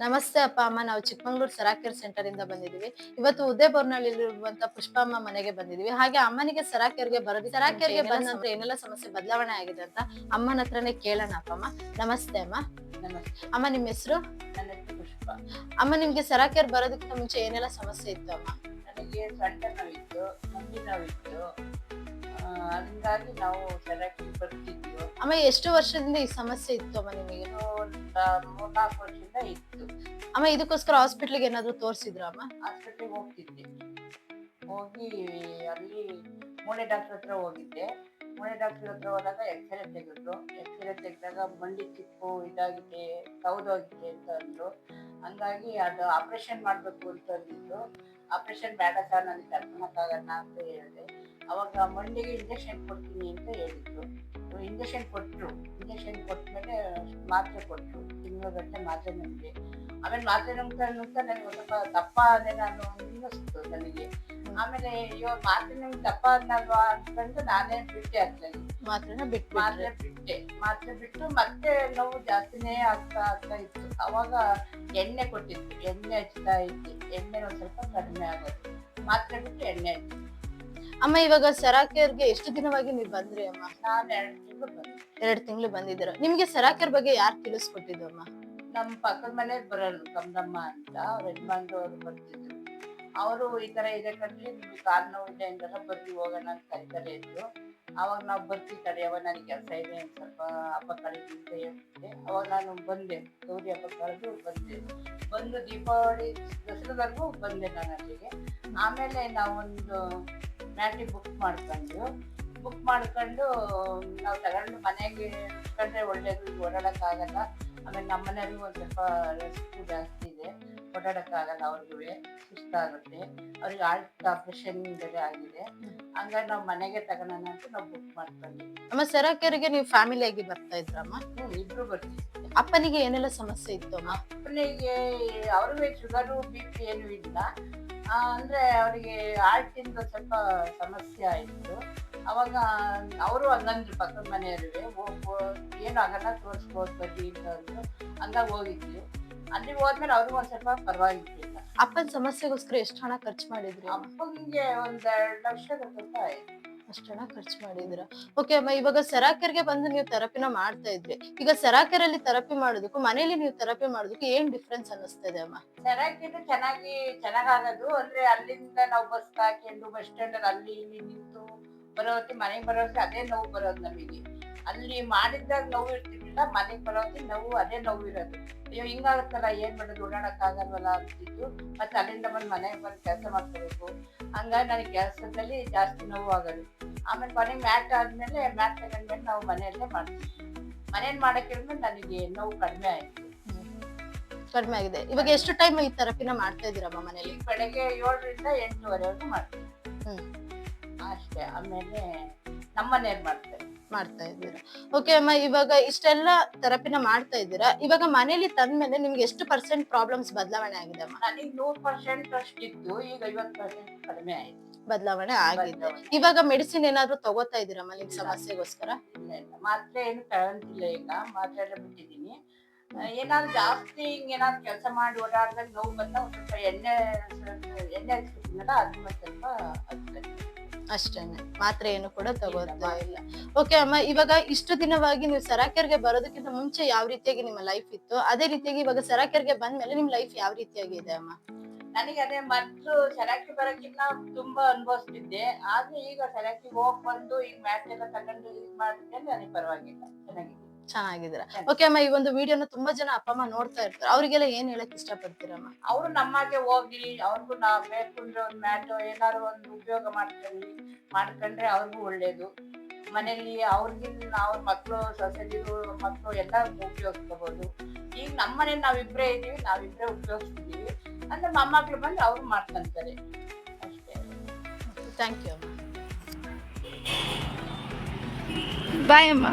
ನಮಸ್ತೆ ಅಪ್ಪ ಅಮ್ಮ. ನಾವು ಚಿಕ್ಕಮಂಗ್ಳೂರ್ ಸರಾಕೇರ್ ಸೆಂಟರ್ ಇಂದ ಬಂದಿದೀವಿ ಇವತ್ತು ಉದಯಬೋರ್ನಲ್ಲಿರುವಂತ ಪುಷ್ಪಮ್ಮ ಮನೆಗೆ ಬಂದಿದೀವಿ ಹಾಗೆ ಅಮ್ಮನಿಗೆ ಸರಾಕೇರ್ಗೆ ಬರೋದು ಸರಾಕೇರ್ಗೆ ಬಂದ ನಂತರ ಏನೆಲ್ಲ ಸಮಸ್ಯೆ ಬದಲಾವಣೆ ಆಗಿದೆ ಅಂತ ಅಮ್ಮನ ಹತ್ರನೇ ಕೇಳೋಣ ಅಪ್ಪಮ್ಮ ನಮಸ್ತೆ ಅಮ್ಮ. ನಮಸ್ತೆ. ಅಮ್ಮ ನಿಮ್ಮ ಹೆಸರು? ಪುಷ್ಪ. ಅಮ್ಮ ನಿಮ್ಗೆ ಸರಾಕೇರ್ ಬರೋದಕ್ಕಿಂತ ಮುಂಚೆ ಏನೆಲ್ಲ ಸಮಸ್ಯೆ ಇತ್ತು ಅಮ್ಮ? ನನಗೆ ಸೊಂಟ ನೋವಿತ್ತು ಮುಂದಿನ ನೋವಿತ್ತು. ಹಂಗಾಗಿ ನಾವು ಸೆರಕಿ ಬರ್ತಿದ್ವು. ಅಮ್ಮ ಎಷ್ಟು ವರ್ಷದಿಂದ ಈ ಸಮಸ್ಯೆ ಇತ್ತು ಅಮ್ಮ ನಿಮಗೆ? ಒಂದು ಮೂರ್ನಾಲ್ಕು ವರ್ಷದಿಂದ ಇತ್ತು. ಅಮ್ಮ ಇದಕ್ಕೋಸ್ಕರ ಹಾಸ್ಪಿಟ್ಲಿಗೆ ಏನಾದ್ರು ತೋರಿಸಿದ್ರ ಅಮ್ಮ? ಆಸ್ಪತ್ರೆಗೆ ಹೋಗ್ತಿದ್ದೆ. ಹೋಗಿ ಅಲ್ಲಿ ಮೂಳೆ ಡಾಕ್ಟರ್ ಹತ್ರ ಹೋಗಿದ್ದೆ. ಮೂಳೆ ಡಾಕ್ಟರ್ ಹತ್ರ ಹೋದಾಗ ಎಕ್ಸ್ರೇ ತೆಗೆದ್ರು. ಎಕ್ಸ್ರೇ ತೆಗೆದಾಗ ಮಂಡಿ ಚಿಪ್ಪು ಇದಾಗಿದೆ ಕೌದೋಗಿದೆ ಅಂತ ಅಂದ್ರು. ಹಂಗಾಗಿ ಅದು ಆಪರೇಷನ್ ಮಾಡಬೇಕು ಅಂತ ಅಂದಿದ್ದು. ಆಪರೇಷನ್ ಬೇಡ ಸರ್ ನನಗೆ ತಡ್ಕೊಳಕ್ಕಾಗಲ್ಲ ಅಂತ ಹೇಳಿದೆ. ಅವಾಗ ಮಂಡಿಗೆ ಇಂಜೆಕ್ಷನ್ ಕೊಡ್ತೀನಿ ಅಂತ ಹೇಳಿದ್ರು. ಇಂಜೆಕ್ಷನ್ ಕೊಟ್ಟರು ಇಂಜೆಕ್ಷನ್ ಕೊಟ್ಟ ಮೇಲೆ ಮಾತ್ರೆ ಕೊಟ್ಟರು ತಿಂಗಳ ಮಾತ್ರೆ ನುಂಗಿದೆ ಆಮೇಲೆ ಮಾತ್ರೆ ನುಂಗ್ತಾ ನುಂಗ್ತಾ ನನಗೆ ಸ್ವಲ್ಪ ದಪ್ಪ ಅದೇ ನಾನು ಅನ್ನಿಸ್ತು ನನಗೆ ಆಮೇಲೆ ಇವಾಗ ಮಾತ್ರೆ ನಮ್ಗೆ ದಪ್ಪ ಅನ್ನಲ್ವಾ ಅನ್ಕೊಂಡು ನಾನೇ ಬಿಟ್ಟೆ ಅದ್ರಲ್ಲಿ. ಮಾತ್ರೆನ ಬಿಟ್ಟು ಮಾತ್ರೆ ಬಿಟ್ಟೆ. ಮಾತ್ರೆ ಬಿಟ್ಟು ಮತ್ತೆ ನೋವು ಜಾಸ್ತಿನೇ ಆಗ್ತಾ ಆಗ್ತಾ ಇತ್ತು. ಅವಾಗ ಎಣ್ಣೆ ಕೊಟ್ಟಿತ್ತು. ಎಣ್ಣೆ ಹಚ್ತಾ ಇದ್ದೆ. ಎಣ್ಣೆ ಒಂದ್ ಸ್ವಲ್ಪ ಕಡಿಮೆ ಆಗೋದು. ಮಾತ್ರೆ ಬಿಟ್ಟು ಎಣ್ಣೆ ಹಚ್ಚಿ. ಅಮ್ಮ ಇವಾಗ ಸರಾಕೇರ್ಗೆ ಎಷ್ಟು ದಿನವಾಗಿ ನೀವು ಬಂದ್ರಿ ಅಮ್ಮ? ನಾನು ಎರಡು ತಿಂಗಳು ಬಂದೆ. ಎರಡು ತಿಂಗಳು ಬಂದಿದ್ದೀರ. ನಿಮ್ಗೆ ಸರಾಕೇರ್ ಬಗ್ಗೆ ಯಾರು ತಿಳಿಸ್ಕೊಟ್ಟಿದ್ದು ಅಮ್ಮ? ನಮ್ಮ ಪಕ್ಕದ ಮನೆಯವ್ರು ಬರೋರು ಕಮಲಮ್ಮ ಅಂತ, ಅವ್ರ ಯಜಮಾನ್ರು ಅವರು ಬರ್ತಿದ್ರು. ಅವರು ಈ ತರ ಇದೆ ಕಣ್ರಿ, ನಿಮ್ಗೆ ಕಾಲ್ ನೋವು ಇದೆ ಅಂತ ಬರ್ರಿ, ಹೋಗೋಣ ಅಂತ ಕರಿತಾರೆ ಇದ್ರು. ಅವಾಗ ನಾವು ಬರ್ತೀವಿ ಅವಾಗ ನನಗೆ ಕೆಲಸ ಇದೆ ಸ್ವಲ್ಪ ಹಬ್ಬ ಕಳಿಸಿ ಅಂತ ಅವಾಗ ನಾನು ಬಂದೆ, ಗೌರಿ ಹಬ್ಬ ಕಳೆದು ಬಂದೆ. ಬಂದು ದೀಪಾವಳಿ ದಸರಾದವರೆಗೂ ಬಂದೆ ನಾನು ಅಲ್ಲಿಗೆ. ಆಮೇಲೆ ನಾವೊಂದು ಮ್ಯಾಟಿ ಬುಕ್ ಮಾಡ್ಕೊಂಡು ಬುಕ್ ಮಾಡ್ಕೊಂಡು ನಾವು ತಗೊಂಡು ಮನೆಗೆ ಕಂಡ್ರೆ ಒಳ್ಳೇದು ಓಡಾಡಕ್ಕಾಗಲ್ಲ. ಆಮೇಲೆ ನಮ್ಮ ಮನೆಯಲ್ಲೂ ಒಂದು ಸ್ವಲ್ಪ ರೆಸ್ಟ್ ಜಾಸ್ತಿ ಇದೆ. ಓಡಾಡೋಕ್ಕಾಗಲ್ಲ ಅವ್ರಿಗೂ ಸುಸ್ತಾಗುತ್ತೆ ಅವ್ರಿಗೆ ಆರ್ಟ್ ಆಪರೇಷನ್ ಬೇರೆ ಆಗಿದೆ. ಹಂಗಾಗಿ ನಾವು ಮನೆಗೆ ತಗೋಣ ಅಂತ ನಾವು ಬುಕ್ ಮಾಡ್ತೀವಿ ಅಮ್ಮ ಸರಾಕೇರಿಗೆ ನೀವು ಫ್ಯಾಮಿಲಿ ಆಗಿ ಬರ್ತಾ ಇದ್ರಮ್ಮ? ಹ್ಞೂ ಇಬ್ರು ಬರ್ತೀವಿ ಅಪ್ಪನಿಗೆ ಏನೆಲ್ಲ ಸಮಸ್ಯೆ ಇತ್ತು ಅಮ್ಮ? ಅಪ್ಪನಿಗೆ ಅವ್ರಿಗೆ ಶುಗರು ಬಿ ಪಿ ಏನು ಇಲ್ಲ. ಆ, ಅಂದ್ರೆ ಅವರಿಗೆ ಆರ್ಟಿಂದ ಸ್ವಲ್ಪ ಸಮಸ್ಯೆ ಆಯಿತು. ಅವಾಗ ಅವರು ಹಂಗಂದ್ರು ಪಕ್ಕದ ಮನೆಯವರಿಗೆ ಏನು ಆಗಲ್ಲ ತೋರಿಸ್ಬೋದು ಬಗ್ಗೆ ಅಂತ ಅಂದ್ರು. ಹಂಗಾಗಿ ಹೋಗಿದ್ವಿ. ಅಲ್ಲಿ ಹೋದ್ಮೇಲೆ ಅವ್ರಿಗೂ ಒಂದ್ ಸ್ವಲ್ಪ ಪರವಾಗಿರ್ಲಿಲ್ಲ. ಅಪ್ಪನ ಸಮಸ್ಯೆಗೋಸ್ಕರ ಎಷ್ಟು ಹಣ ಖರ್ಚು ಮಾಡಿದ್ರಿ? ಅಪ್ಪಂಗೆ ಒಂದ್ ಎರಡು ಲಕ್ಷದ ರೂಪಾಯಿ ಆಯ್ತು. ಅಷ್ಟು ಹಣ ಖರ್ಚು ಮಾಡಿದ್ರ? ಓಕೆ ಅಮ್ಮ ಇವಾಗ ಸರಾಕರ್ಗೆ ಬಂದು ನೀವು ಥೆರಪಿನ ಮಾಡ್ತಾ ಇದ್ರಿ. ಈಗ ಸರಾಕರಲ್ಲಿ ಥೆರಪಿ ಮಾಡೋದಕ್ಕೂ ಮನೇಲಿ ನೀವು ಥೆರಪಿ ಮಾಡೋದಕ್ಕೂ ಏನ್ ಡಿಫ್ರೆನ್ಸ್ ಅನ್ನಿಸ್ತದೆ ಅಮ್ಮ? ಚೆನ್ನಾಗಿದ್ದು ಚೆನ್ನಾಗಿ ಚೆನ್ನಾಗಾಗೋದು. ಅಂದ್ರೆ ಅಲ್ಲಿಂದ ನಾವು ಬಸ್ ಹಾಕೊಂಡು ಬಸ್ ಸ್ಟ್ಯಾಂಡ್ ಅಲ್ಲಿ ಅಲ್ಲಿ ಇಲ್ಲಿ ನಿಂತು ಬರೋತಿ ಮನೆಗೆ ಬರೋತಿ ಅದೇ ನೋವು ಬರೋದು ನಮಗೆ. ಅಲ್ಲಿ ಮಾಡಿದ್ದಾಗ ನೋವು ಇರ್ತಿರ್ಲಿಲ್ಲ ಮನೆಗೆ ಬರೋಕೆ ನೋವು ಅದೇ ನೋವು ಇರೋದು. ಅಯ್ಯೋ ಹಿಂಗಾಗುತ್ತಲ್ಲ ಏನ್ ಮಾಡೋದು ಓಡಾಡಕ್ ಆಗಲ್ವಲ್ಲ ಅಂತಿದ್ದು. ಮತ್ತೆ ಅಲ್ಲಿಂದ ಬಂದು ಮನೆಗೆ ಬಂದು ಕೆಲಸ ಮಾಡ್ಕೋಬೇಕು. ಹಂಗಾಗಿ ನನಗೆ ಕೆಲಸದಲ್ಲಿ ಜಾಸ್ತಿ ನೋವು ಆಗೋದು. ಆಮೇಲೆ ಮನೆಗೆ ಮ್ಯಾಟ್ ಆದ್ಮೇಲೆ ಮ್ಯಾಟ್ ತಗೊಂಡ್ಮೇಲೆ ನಾವು ಮನೆಯಲ್ಲೇ ಮಾಡ್ತೀವಿ ಮನೇಲಿ ಮಾಡಕ್ಕಿದ್ಮೇಲೆ ನನಗೆ ನೋವು ಕಡಿಮೆ ಆಯ್ತು. ಕಡಿಮೆ ಆಗಿದೆ. ಇವಾಗ ಎಷ್ಟು ಟೈಮ್ ಈ ಥೆರಪಿನ ಮಾಡ್ತಾ ಇದ್ದೀರಮ್ಮ ಮನೇಲಿ? ಬೆಳಗ್ಗೆ ಏಳರಿಂದ ಎಂಟುವರೆವರೆಗೂ ಮಾಡ್ತೀವಿ. ಹ್ಮ್. ಅಷ್ಟೇ ಆಮೇಲೆ ನಮ್ಮನೇಲಿ ಮಾಡ್ತೇವೆ. ಮಾಡ್ತಾ ಇದ್ದೀರಾ? ಓಕೆ ಅಮ್ಮ ಇವಾಗ ಇಷ್ಟೆಲ್ಲ ಥೆರಪಿನ ಮಾಡ್ತಾ ಇದ್ದೀರಾ? ಇವಾಗ ಮನೇಲಿ ತಂದ್ಮೇಲೆ ನಿಮ್ಗೆ ಎಷ್ಟು ಪರ್ಸೆಂಟ್ ಪ್ರಾಬ್ಲಮ್ಸ್ ಬದಲಾವಣೆ ಆಗಿದೆ ಅಮ್ಮ? ನನಗೆ ನೂರು ಪರ್ಸೆಂಟ್ ಅಷ್ಟಿತ್ತು ಈಗ ಐವತ್ತು ಪರ್ಸೆಂಟ್ ಕಡಿಮೆ ಆಯ್ತು. ಬದಲಾವಣೆ ಆಗಿದೆ. ಇವಾಗ ಮೆಡಿಸಿನ್ ಏನಾದರೂ ತಗೋತಾ ಇದ್ದೀರಮ್ಮ ನಿಮ್ ಸಮಸ್ಯೆಗೋಸ್ಕರ? ಇಲ್ಲ ಇಲ್ಲ ಮಾತ್ರೆ ಏನು ತಗೊಂತಿಲ್ಲ ಈಗ ಮಾತ್ರೆ ಎಲ್ಲ ಬಿಟ್ಟಿದ್ದೀನಿ. ಏನಾದ್ರು ಜಾಸ್ತಿ ಹಿಂಗ್ ಏನಾದ್ರು ಕೆಲಸ ಮಾಡಿ ಓಡಾಡಿದಾಗ ನೋವು ಬಂದ ಒಂದ್ ಸ್ವಲ್ಪ ಎಣ್ಣೆ ಎಣ್ಣೆ ಹಚ್ಬಿಟ್ಟಿನಲ್ಲ ಅದು ಸ್ವಲ್ಪ. ಅಷ್ಟೇನೆ. ಮಾತ್ರೆ ಏನು ಕೂಡ ತಗೋತಾ ಇಲ್ಲ. ಓಕೆ ಅಮ್ಮ ಇವಾಗ ಇಷ್ಟು ದಿನವಾಗಿ ನೀವು ಸರಾಕೆರ್ಗೆ ಬರೋದಕ್ಕಿಂತ ಮುಂಚೆ ಯಾವ ರೀತಿಯಾಗಿ ನಿಮ್ಮ ಲೈಫ್ ಇತ್ತು? ಅದೇ ರೀತಿಯಾಗಿ ಇವಾಗ ಸರಾಕೆರ್ಗೆ ಬಂದ್ಮೇಲೆ ನಿಮ್ ಲೈಫ್ ಯಾವ ರೀತಿಯಾಗಿ ಇದೆ ಅಮ್ಮ? ನನಗೆ ಅದೇ ಮೊದ್ಲು ಸೆರಾಕಿ ಬರೋಕ್ಕಿಂತ ತುಂಬಾ ಅನುಭವಿಸ್ತಿದ್ದೆ. ಆದ್ರೆ ಈಗ ಸೆರಾಕಿ ಹೋಗ್ ಬಂದು ಈಗ ಮ್ಯಾಚ್ ಎಲ್ಲ ತಗೊಂಡು ಇದು ಮಾಡಿದ್ರೆ ನನಗೆ ಪರವಾಗಿಲ್ಲ. ಚೆನ್ನಾಗಿದೆ. ಚೆನ್ನಾಗಿದ್ದೀರಾ. ಓಕೆ ಅಮ್ಮ ಈ ಒಂದು ವಿಡಿಯೋನ ತುಂಬಾ ಜನ ಅಪ್ಪ ಅಮ್ಮ ನೋಡ್ತಾ ಇರ್ತಾರೆ. ಅವ್ರಿಗೆಲ್ಲ ಏನ್ ಹೇಳಕ್ ಇಷ್ಟಪಡ್ತೀರಮ್ಮ ಅವರು ನಮ್ಮಾಗೆ ಹೋಗಿ ಅವ್ರಿಗೂ ನಾವು ಬೇಕು ಅಂದ್ರೆ ಒಂದ್ ಮ್ಯಾಟ್ ಏನಾದ್ರು ಒಂದು ಉಪಯೋಗ ಮಾಡ್ಕೊಳ್ಳಿ ಮಾಡ್ಕೊಂಡ್ರೆ ಅವ್ರಿಗೂ ಒಳ್ಳೇದು. ಮನೆಯಲ್ಲಿ ಅವ್ರಿಗಿನ್ನ ಅವ್ರ ಮಕ್ಕಳು ಸೊಸೈಟಿಗಳು ಮಕ್ಕಳು ಎಲ್ಲ ಉಪಯೋಗಿಸ್ಕೋಬಹುದು ಈಗ ನಮ್ಮ ಮನೇಲಿ ನಾವಿಬ್ರೇ ಇದೀವಿ ನಾವಿಬ್ರೇ ಉಪಯೋಗಿಸ್ತೀವಿ ಅಂದ್ರೆ ಮೊಮ್ಮಕ್ಳು ಬಂದು ಅವ್ರು ಮಾಡ್ಕೊಂತಾರೆ. ಅಷ್ಟೇ. ಥ್ಯಾಂಕ್ ಯು ಅಮ್ಮ. ಬಾಯ್ ಅಮ್ಮ.